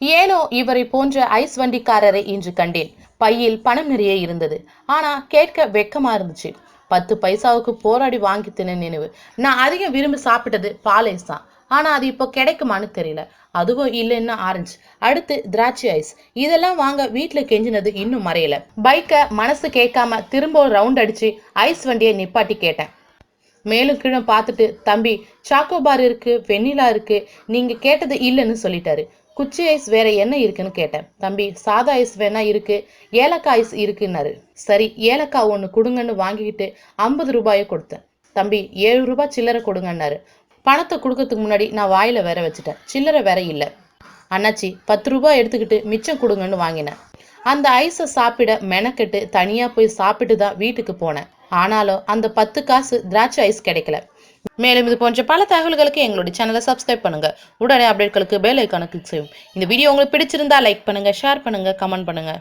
ஏனோ இவரை போன்ற ஐஸ் வண்டிக்காரரை இன்று கண்டேன். பையில் பணம் நிறைய இருந்தது. ஆனா கேட்க வெக்கமா இருந்துச்சு. பத்து பைசாவுக்கு போராடி வாங்கி தின நினைவு. நான் அதிகம் விரும்பி சாப்பிட்டது பாலைஸ் தான். ஆனா அது இப்போ கிடைக்குமான்னு தெரியல. அதுவும் இல்லைன்னா ஆரஞ்சு. அடுத்து திராட்சை ஐஸ். இதெல்லாம் வாங்க வீட்டில் கெஞ்சினது இன்னும் மறையல. பைக்கை மனசு கேட்காம திரும்ப ஒரு ரவுண்ட் அடிச்சு ஐஸ் வண்டியை நிப்பாட்டி கேட்டேன். மேலும் கீழே பார்த்துட்டு தம்பி சாக்கோபார் இருக்கு வெண்ணிலா இருக்கு நீங்க கேட்டது இல்லைன்னு சொல்லிட்டாரு. குச்சி ஐஸ் வேற என்ன இருக்குன்னு கேட்டேன். தம்பி சாதா ஐஸ் வேணா இருக்கு ஏலக்காய் ஐஸ் இருக்குன்னாரு. சரி ஏலக்காய் ஒன்று கொடுங்கன்னு வாங்கிக்கிட்டு ஐம்பது ரூபாயை கொடுத்தேன். தம்பி ஏழு ரூபாய் சில்லறை கொடுங்கன்னாரு. பணத்தை கொடுக்கறதுக்கு முன்னாடி நான் வாயில வேற வச்சுட்டேன். சில்லறை வேற இல்லை. அண்ணாச்சி பத்து ரூபாய் எடுத்துக்கிட்டு மிச்சம் கொடுங்கன்னு வாங்கினேன். அந்த ஐஸை சாப்பிட மெனக்கெட்டு தனியாக போய் சாப்பிட்டு தான் வீட்டுக்கு போனேன். ஆனாலும் அந்த பத்து காசு திராட்சை ஐஸ் கிடைக்கல. மேலும் இது போன்ற பல தகவல்களுக்கு எங்களுடைய சேனலை சப்ஸ்கிரைப் பண்ணுங்க. உடனே அப்டேட்களுக்கு பெல் ஐக்கான கிளிக் செய்யும் இந்த வீடியோ உங்களுக்கு பிடிச்சிருந்தா லைக் பண்ணுங்க ஷேர் பண்ணுங்க கமெண்ட் பண்ணுங்க.